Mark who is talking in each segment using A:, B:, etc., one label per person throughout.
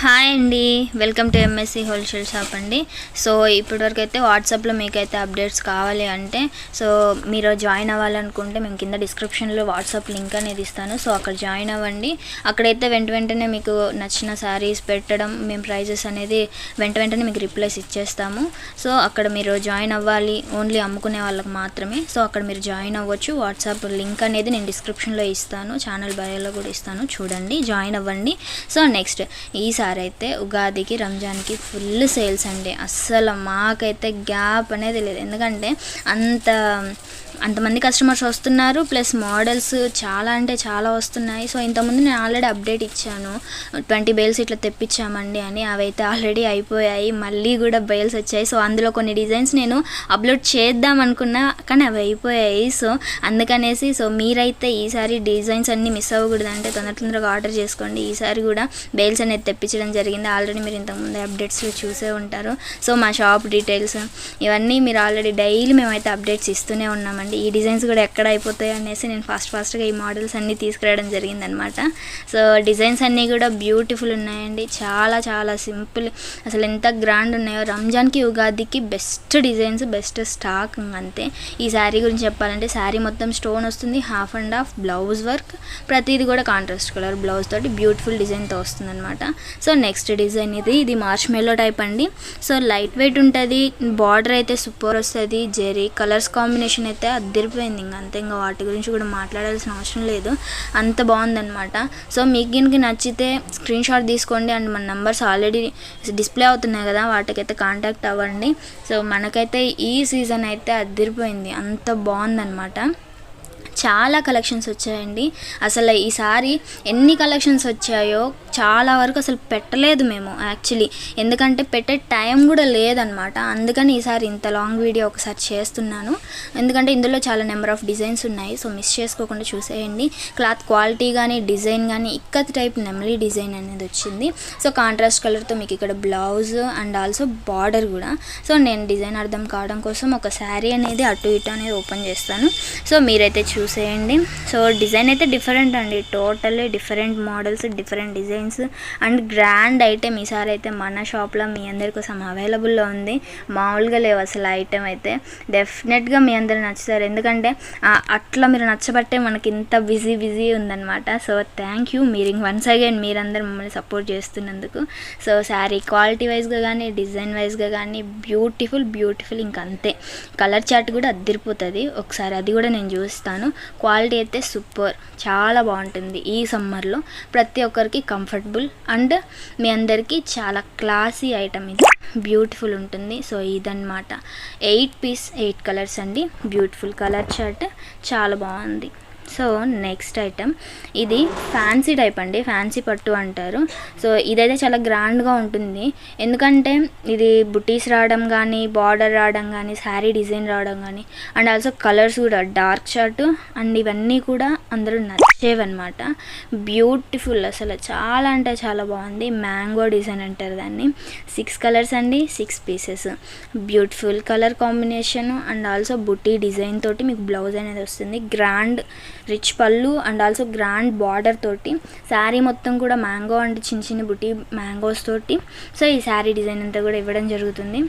A: Hi అండి. Welcome to MSC wholesale shop అండి. So ఇప్పటివరకు అయితే వాట్సాప్లో మీకైతే అప్డేట్స్ కావాలి అంటే సో మీరు జాయిన్ అవ్వాలనుకుంటే మేము కింద డిస్క్రిప్షన్లో వాట్సాప్ లింక్ అనేది ఇస్తాను. సో అక్కడ జాయిన్ అవ్వండి. అక్కడైతే వెంట వెంటనే మీకు నచ్చిన శారీస్ పెట్టడం మేము ప్రైజెస్ అనేది వెంట వెంటనే మీకు రిప్లైస్ ఇచ్చేస్తాము. సో అక్కడ మీరు జాయిన్ అవ్వాలి ఓన్లీ అమ్ముకునే వాళ్ళకి మాత్రమే. సో అక్కడ మీరు జాయిన్ అవ్వచ్చు. వాట్సాప్ లింక్ అనేది నేను డిస్క్రిప్షన్లో ఇస్తాను. ఛానల్ బయోలో కూడా ఇస్తాను. చూడండి జాయిన్ అవ్వండి. సో నెక్స్ట్ ఈసారి అయితే ఉగాదికి రంజాన్కి ఫుల్ సేల్స్ అండి. అస్సలు మాకైతే గ్యాప్ అనేది లేదు. ఎందుకంటే అంత అంతమంది కస్టమర్స్ వస్తున్నారు ప్లస్ మోడల్స్ చాలా అంటే చాలా వస్తున్నాయి. సో ఇంతకుముందు నేను ఆల్రెడీ అప్డేట్ ఇచ్చాను. ట్వంటీ బెయిల్స్ ఇట్లా తెప్పించామండి అని అవైతే ఆల్రెడీ అయిపోయాయి. మళ్ళీ కూడా బెయిల్స్ వచ్చాయి. సో అందులో కొన్ని డిజైన్స్ నేను అప్లోడ్ చేద్దాం అనుకున్నా కానీ అవి అయిపోయాయి. సో అందుకనేసి సో మీరైతే ఈసారి డిజైన్స్ అన్నీ మిస్ అవ్వకూడదు. అంటే తొందర తొందరగా ఆర్డర్ చేసుకోండి. ఈసారి కూడా బెయిల్స్ అనేది తెప్పించడం జరిగింది. ఆల్రెడీ మీరు ఇంతకుముందు అప్డేట్స్లో చూసే ఉంటారు. సో మా షాప్ డీటెయిల్స్ ఇవన్నీ మీరు ఆల్రెడీ డైలీ మేమైతే అప్డేట్స్ ఇస్తూనే ఉన్నామండి. ఈ డిజైన్స్ కూడా ఎక్కడ అయిపోతాయి అనేసి నేను ఫాస్ట్ ఫాస్ట్గా ఈ మోడల్స్ అన్నీ తీసుకురావడం జరిగిందనమాట సో డిజైన్స్ అన్నీ కూడా బ్యూటిఫుల్ ఉన్నాయండి. చాలా చాలా సింపుల్. అసలు ఎంత గ్రాండ్ ఉన్నాయో రంజాన్కి ఉగాదికి బెస్ట్ డిజైన్స్ బెస్ట్ స్టాక్ అంతే. ఈ శారీ గురించి చెప్పాలంటే శారీ మొత్తం స్టోన్ వస్తుంది half and half blouse work ప్రతిది కూడా కాంట్రాస్ట్ కలర్ బ్లౌజ్ తోటి బ్యూటిఫుల్ డిజైన్తో వస్తుందన్నమాట. సో నెక్స్ట్ డిజైన్ ఇది ఇది మార్చ్ మెల్లో టైప్ అండి. సో లైట్ వెయిట్ ఉంటుంది బార్డర్ అయితే సూపర్ వస్తుంది జెరీ కలర్స్ కాంబినేషన్ అయితే అద్దరిపోయింది ఇంకా అంతే ఇంకా వాటి గురించి కూడా మాట్లాడాల్సిన అవసరం లేదు. అంత బాగుందనమాట సో మీకు దీనికి నచ్చితే స్క్రీన్ షాట్ తీసుకోండి. అండ్ మన నెంబర్స్ ఆల్రెడీ డిస్ప్లే అవుతున్నాయి కదా వాటికైతే కాంటాక్ట్ అవ్వండి. సో మనకైతే ఈ సీజన్ అయితే అద్దరిపోయింది అంత బాగుందనమాట చాలా కలెక్షన్స్ వచ్చాయండి. అసలు ఈసారి ఎన్ని కలెక్షన్స్ వచ్చాయో చాలా వరకు అసలు పెట్టలేదు మేము యాక్చువల్లీ ఎందుకంటే పెట్టే టైం కూడా లేదనమాట అందుకని ఈసారి ఇంత లాంగ్ వీడియో ఒకసారి చేస్తున్నాను. ఎందుకంటే ఇందులో చాలా నెంబర్ ఆఫ్ డిజైన్స్ ఉన్నాయి సో మిస్ చేసుకోకుండా చూసేయండి. క్లాత్ క్వాలిటీ కానీ డిజైన్ కానీ ఇక్కత్ టైప్ నెమలీ డిజైన్ అనేది వచ్చింది. సో కాంట్రాస్ట్ కలర్తో మీకు ఇక్కడ బ్లౌజ్ అండ్ ఆల్సో బార్డర్ కూడా. సో నేను డిజైన్ అర్థం కావడం కోసం ఒక శారీ అనేది అటు ఇటు అనేది ఓపెన్ చేస్తాను. సో మీరైతే చూసేయండి. సో డిజైన్ అయితే డిఫరెంట్ అండి. Totally different models different designs. And grand item ఈసారి అయితే మన షాప్లో మీ అందరి కోసం అవైలబుల్లో ఉంది. మామూలుగా లేవు అసలు ఐటెం అయితే. డెఫినెట్గా మీ అందరు నచ్చుతారు. ఎందుకంటే అట్లా మీరు నచ్చబట్టే మనకి ఇంత బిజీ బిజీ ఉందన్నమాట. So thank you. మీరు వన్స్ అగైన్ మీరందరూ మమ్మల్ని సపోర్ట్ చేస్తున్నందుకు. సో శారీ క్వాలిటీ వైజ్గా కానీ డిజైన్ వైజ్గా కానీ బ్యూటిఫుల్ బ్యూటిఫుల్ ఇంక అంతే కలర్ చార్ట్ కూడా అద్దరిపోతుంది. ఒకసారి అది కూడా నేను చూస్తాను. క్వాలిటీ అయితే సూపర్ చాలా బాగుంటుంది ఈ సమ్మర్లో. ప్రతి ఒక్కరికి కంఫర్టబుల్ అండ్ మీ అందరికీ చాలా క్లాసీ ఐటమ్ ఇది. బ్యూటిఫుల్ ఉంటుంది. సో ఇదన్నమాట. ఎయిట్ పీస్ ఎయిట్ కలర్స్ అండి. బ్యూటిఫుల్ కలర్ షర్ట్ చాలా బాగుంది. సో నెక్స్ట్ ఐటమ్ ఇది ఫ్యాన్సీ టైప్ అండి ఫ్యాన్సీ పట్టు అంటారు. సో ఇదైతే చాలా గ్రాండ్గా ఉంటుంది. ఎందుకంటే ఇది బుటీస్ రావడం కానీ బార్డర్ రావడం కానీ శారీ డిజైన్ రావడం కానీ అండ్ ఆల్సో కలర్స్ కూడా డార్క్ షర్ట్ అండ్ ఇవన్నీ కూడా అందరూ నచ్చేవన్నమాట. బ్యూటిఫుల్ అసలు చాలా అంటే చాలా బాగుంది. మ్యాంగో డిజైన్ అంటారు దాన్ని. సిక్స్ కలర్స్ అండి six pieces. Beautiful colour combination and also buti design తోటి మీకు బ్లౌజ్ అనేది వస్తుంది. Grand rich pallu and also grand border తోటి. శారీ మొత్తం కూడా మ్యాంగో అండ్ చిన్న చిన్న బుటీ మ్యాంగోస్ తోటి. సో ఈ శారీ డిజైన్ అంతా కూడా ఇవ్వడం జరుగుతుంది.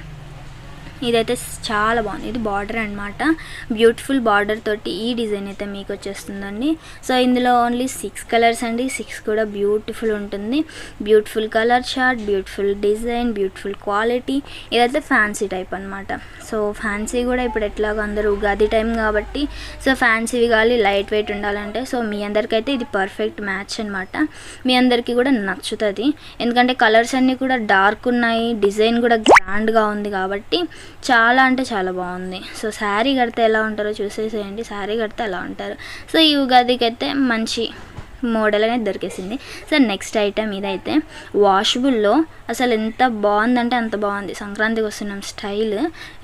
A: ఇదైతే చాలా బాగుంది. ఇది బార్డర్ అనమాట బ్యూటిఫుల్ బార్డర్ తోటి ఈ డిజైన్ అయితే మీకు వచ్చేస్తుందండి. సో ఇందులో ఓన్లీ సిక్స్ కలర్స్ అండి. సిక్స్ కూడా బ్యూటిఫుల్ ఉంటుంది. Beautiful colour chart beautiful design beautiful quality. ఇదైతే ఫ్యాన్సీ టైప్ అనమాట సో ఫ్యాన్సీ కూడా ఇప్పుడు ఎట్లాగో అందరూ ఉగాది టైం కాబట్టి సో ఫ్యాన్సీవి కావాలి లైట్ వెయిట్ ఉండాలంటే. సో మీ అందరికైతే ఇది పర్ఫెక్ట్ మ్యాచ్ అనమాట మీ అందరికీ కూడా నచ్చుతుంది. ఎందుకంటే కలర్స్ అన్నీ కూడా డార్క్ ఉన్నాయి. డిజైన్ కూడా గ్రాండ్గా ఉంది కాబట్టి చాలా అంటే చాలా బాగుంది. సో శారీ కడితే ఎలా ఉంటారో చూసేసేయండి. శారీ కడితే ఎలా ఉంటారు. సో ఈ ఉగాదికి అయితే మంచి మోడల్ అనేది దొరికేసింది. సో నెక్స్ట్ ఐటమ్ ఇదైతే వాషబుల్లో అసలు ఎంత బాగుందంటే అంత బాగుంది. సంక్రాంతికి వస్తున్నాం స్టైల్.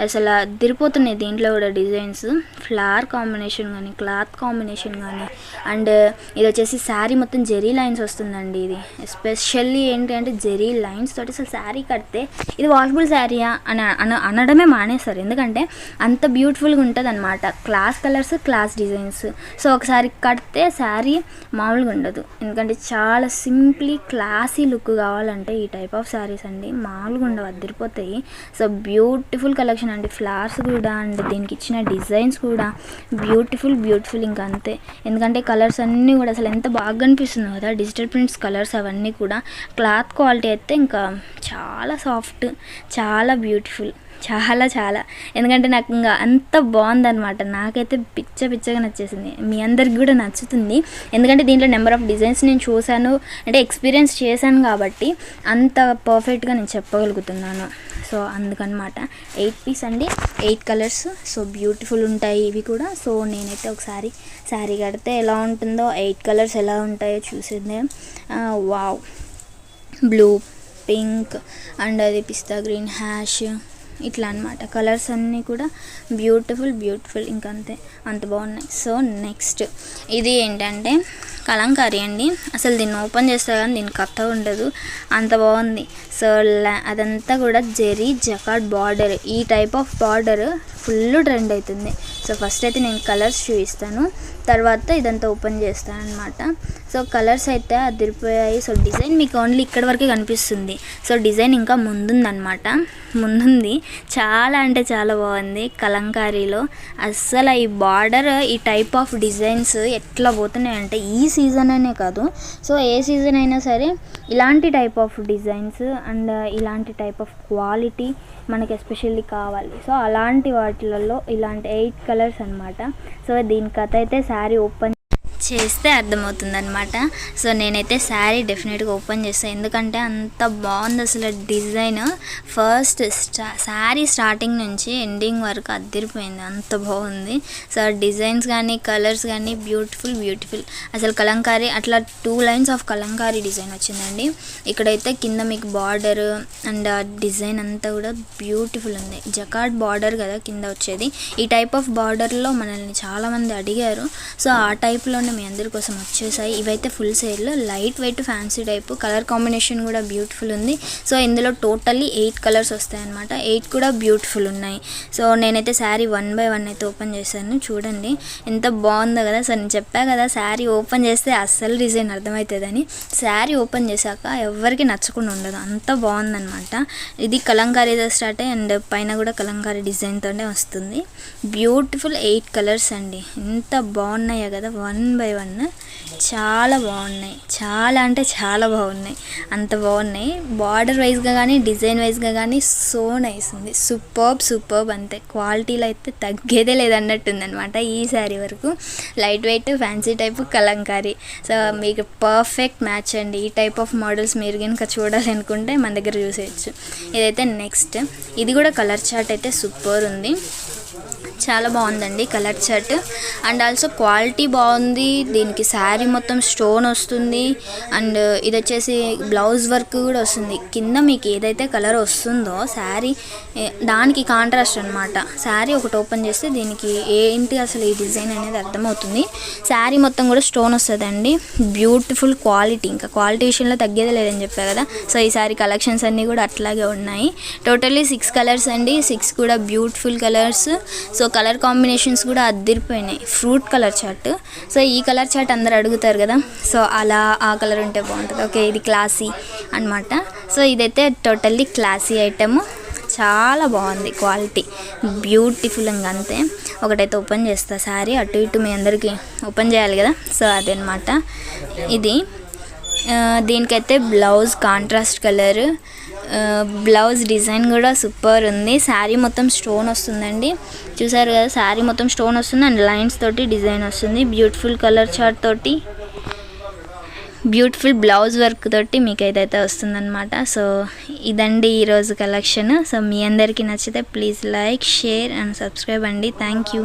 A: అసలు అదిరిపోతున్నాయి దీంట్లో కూడా డిజైన్స్. ఫ్లవర్ కాంబినేషన్ కానీ క్లాత్ కాంబినేషన్ కానీ. అండ్ ఇది వచ్చేసి శారీ మొత్తం జెరీ లైన్స్ వస్తుందండి ఇది. ఎస్పెషల్లీ ఏంటి అంటే జెరీ లైన్స్ తోటి అసలు శారీ కడితే ఇది వాషబుల్ శారీయా అని అన అనడమే మానేస్తారు ఎందుకంటే అంత బ్యూటిఫుల్గా ఉంటుంది అనమాట class colours class designs. So ఒకసారి కడితే శారీ మామూలు మామూలుగా ఉండదు. ఎందుకంటే చాలా సింప్లీ క్లాసీ లుక్ కావాలంటే ఈ టైప్ ఆఫ్ శారీస్ అండి మామూలుగా ఉండవు అదిరిపోతాయి. సో బ్యూటిఫుల్ కలెక్షన్ అండి. ఫ్లవర్స్ కూడా అండ్ దీనికి ఇచ్చిన డిజైన్స్ కూడా. బ్యూటిఫుల్ బ్యూటిఫుల్ ఇంకా అంతే. ఎందుకంటే కలర్స్ అన్నీ కూడా అసలు ఎంత బాగా అనిపిస్తుంది కదా డిజిటల్ ప్రింట్స్ కలర్స్ అవన్నీ కూడా. క్లాత్ క్వాలిటీ అయితే ఇంకా చాలా సాఫ్ట్ చాలా బ్యూటిఫుల్ చాలా చాలా. ఎందుకంటే నాకు ఇంకా అంత బాగుందన్నమాట. నాకైతే పిచ్చ పిచ్చగా నచ్చేసింది. మీ అందరికి కూడా నచ్చుతుంది. ఎందుకంటే దీంట్లో నెంబర్ ఆఫ్ డిజైన్స్ నేను చూశాను అంటే ఎక్స్పీరియన్స్ చేశాను కాబట్టి అంత పర్ఫెక్ట్గా నేను చెప్పగలుగుతున్నాను. సో అందుకనమాట. ఎయిట్ పీస్ అండి. ఎయిట్ కలర్స్ సో బ్యూటిఫుల్ ఉంటాయి ఇవి కూడా. సో నేనైతే ఒకసారి శారీ కడితే ఎలా ఉంటుందో ఎయిట్ కలర్స్ ఎలా ఉంటాయో చూసిందే. వావ్ బ్లూ పింక్ అండ్ అది పిస్తా గ్రీన్ హ్యాష్ ఇట్లా అనమాట కలర్స్ అన్నీ కూడా బ్యూటిఫుల్ బ్యూటిఫుల్ ఇంకంతే అంత. బాగున్నాయి. సో నెక్స్ట్ ఇది ఏంటంటే కలంకారీ అండి. అసలు దీన్ని ఓపెన్ చేస్తే కానీ దీని కథ ఉండదు. అంత బాగుంది. సో అదంతా కూడా జెరీ జకాడ్ బార్డర్ ఈ type of border full trend అవుతుంది. సో ఫస్ట్ అయితే నేను కలర్స్ చూపిస్తాను. తర్వాత ఇదంతా ఓపెన్ చేస్తాను అనమాట సో కలర్స్ అయితే అదిరిపోయాయి. సో డిజైన్ మీకు ఓన్లీ ఇక్కడ వరకే కనిపిస్తుంది. సో డిజైన్ ఇంకా ముందుందనమాట ముందుంది. చాలా అంటే చాలా బాగుంది కలంకారీలో. అస్సలు ఈ బార్డర్ ఈ టైప్ ఆఫ్ డిజైన్స్ ఎట్లా పోతున్నాయంటే ఈ సీజన్ అనే కాదు. సో ఏ సీజన్ అయినా సరే ఇలాంటి టైప్ ఆఫ్ డిజైన్స్ అండ్ ఇలాంటి టైప్ ఆఫ్ క్వాలిటీ మనకి ఎస్పెషల్లీ కావాలి. సో అలాంటి వాటిలలో ఇలాంటి ఎయిట్ కలర్స్ అనమాట సో దీని కథ అయితే శారీ ఓపెన్ చేస్తే అర్థమవుతుంది అనమాట సో నేనైతే శారీ డెఫినెట్గా ఓపెన్ చేస్తాను ఎందుకంటే అంత బాగుంది అసలు డిజైన్. ఫస్ట్ స్టా శారీ స్టార్టింగ్ నుంచి ఎండింగ్ వరకు అద్దరిపోయింది. అంత బాగుంది. సో డిజైన్స్ కానీ కలర్స్ కానీ బ్యూటిఫుల్ బ్యూటిఫుల్ అసలు కలంకారీ అట్లా two lines of Kalamkari design వచ్చిందండి. ఇక్కడైతే కింద మీకు బార్డర్ అండ్ డిజైన్ అంతా కూడా బ్యూటిఫుల్ ఉంది. జకాడ్ బార్డర్ కదా కింద వచ్చేది. ఈ టైప్ ఆఫ్ బార్డర్లో మనల్ని చాలామంది అడిగారు. సో ఆ టైప్లోనే మీ అందరి కోసం వచ్చేసాయి. ఇవైతే ఫుల్ సేల్లో light weight fancy type colour combination కూడా బ్యూటిఫుల్ ఉంది. సో ఇందులో టోటల్లీ ఎయిట్ కలర్స్ వస్తాయి అనమాట ఎయిట్ కూడా బ్యూటిఫుల్ ఉన్నాయి. సో నేనైతే శారీ వన్ బై వన్ అయితే ఓపెన్ చేశాను. చూడండి. ఎంత బాగుందో కదా. సో నేను చెప్పా కదా శారీ ఓపెన్ చేస్తే అస్సలు డిజైన్ అర్థమవుతుందని. శారీ ఓపెన్ చేశాక ఎవరికి నచ్చకుండా ఉండదు. అంత బాగుందనమాట ఇది కలంకారీతో స్టార్ట్ అయ్యి అండ్ పైన కూడా కలంకారీ డిజైన్తోనే వస్తుంది. బ్యూటిఫుల్ ఎయిట్ కలర్స్ అండి. ఎంత బాగున్నాయో కదా. వన్ బై వన్ చాలా బాగున్నాయి. చాలా అంటే చాలా బాగున్నాయి. అంత బాగున్నాయి. బార్డర్ వైజ్గా కానీ డిజైన్ వైజ్గా కానీ సో నైస్ ఉంది. సూపర్బ్ సూపర్బ్ అంతే. క్వాలిటీలో అయితే తగ్గేదే లేదన్నట్టుంది అనమాట ఈ శారీ వరకు. Light weight fancy type Kalamkari. So మీకు పర్ఫెక్ట్ మ్యాచ్ అండి. ఈ టైప్ ఆఫ్ మోడల్స్ మీరు కనుక చూడాలనుకుంటే మన దగ్గర చూసేయచ్చు. ఇదైతే నెక్స్ట్ ఇది కూడా కలర్ చార్ట్ అయితే సూపర్ ఉంది. చాలా బాగుందండి colour shirt and also quality బాగుంది. దీనికి శారీ మొత్తం స్టోన్ వస్తుంది. అండ్ ఇది వచ్చేసి బ్లౌజ్ వర్క్ కూడా వస్తుంది. కింద మీకు ఏదైతే కలర్ వస్తుందో శారీ దానికి కాంట్రాస్ట్ అనమాట శారీ ఒకటి ఓపెన్ చేస్తే దీనికి ఏంటి అసలు ఈ డిజైన్ అనేది అర్థమవుతుంది. శారీ మొత్తం కూడా స్టోన్ వస్తుందండి. Beautiful quality. ఇంకా క్వాలిటీ విషయంలో తగ్గేది లేదని చెప్పా కదా. సో ఈ సారీ కలెక్షన్స్ అన్నీ కూడా అట్లాగే ఉన్నాయి. టోటల్లీ సిక్స్ కలర్స్ అండి. సిక్స్ కూడా beautiful colours. So colour combinations కూడా అద్దరిపోయినాయి. Fruit colour chart. సో ఈ కలర్ చార్ట్ అందరు అడుగుతారు కదా. సో అలా ఆ కలర్ ఉంటే బాగుంటుంది. ఓకే ఇది క్లాసీ అనమాట సో ఇదైతే టోటల్లీ క్లాసీ ఐటమ్. చాలా బాగుంది క్వాలిటీ. బ్యూటిఫుల్ ఇంకా అంతే. ఒకటైతే ఓపెన్ చేస్తా. సారీ అటు ఇటు మీ అందరికీ ఓపెన్ చేయాలి కదా. సో అదనమాట ఇది దీనికైతే blouse contrast colour. Blouse design కూడా సూపర్ ఉంది. శారీ మొత్తం స్టోన్ వస్తుందండి. చూసారు కదా శారీ మొత్తం స్టోన్ వస్తుంది అండ్ లైన్స్ తోటి డిజైన్ వస్తుంది. బ్యూటిఫుల్ కలర్ చార్ట్ తోటి బ్యూటిఫుల్ బ్లౌజ్ వర్క్ తోటి మీకు ఏదైతే వస్తుందన్నమాట. సో ఇదండి ఈరోజు కలెక్షన్. సో మీ అందరికీ నచ్చితే please like share and subscribe అండి. Thank you.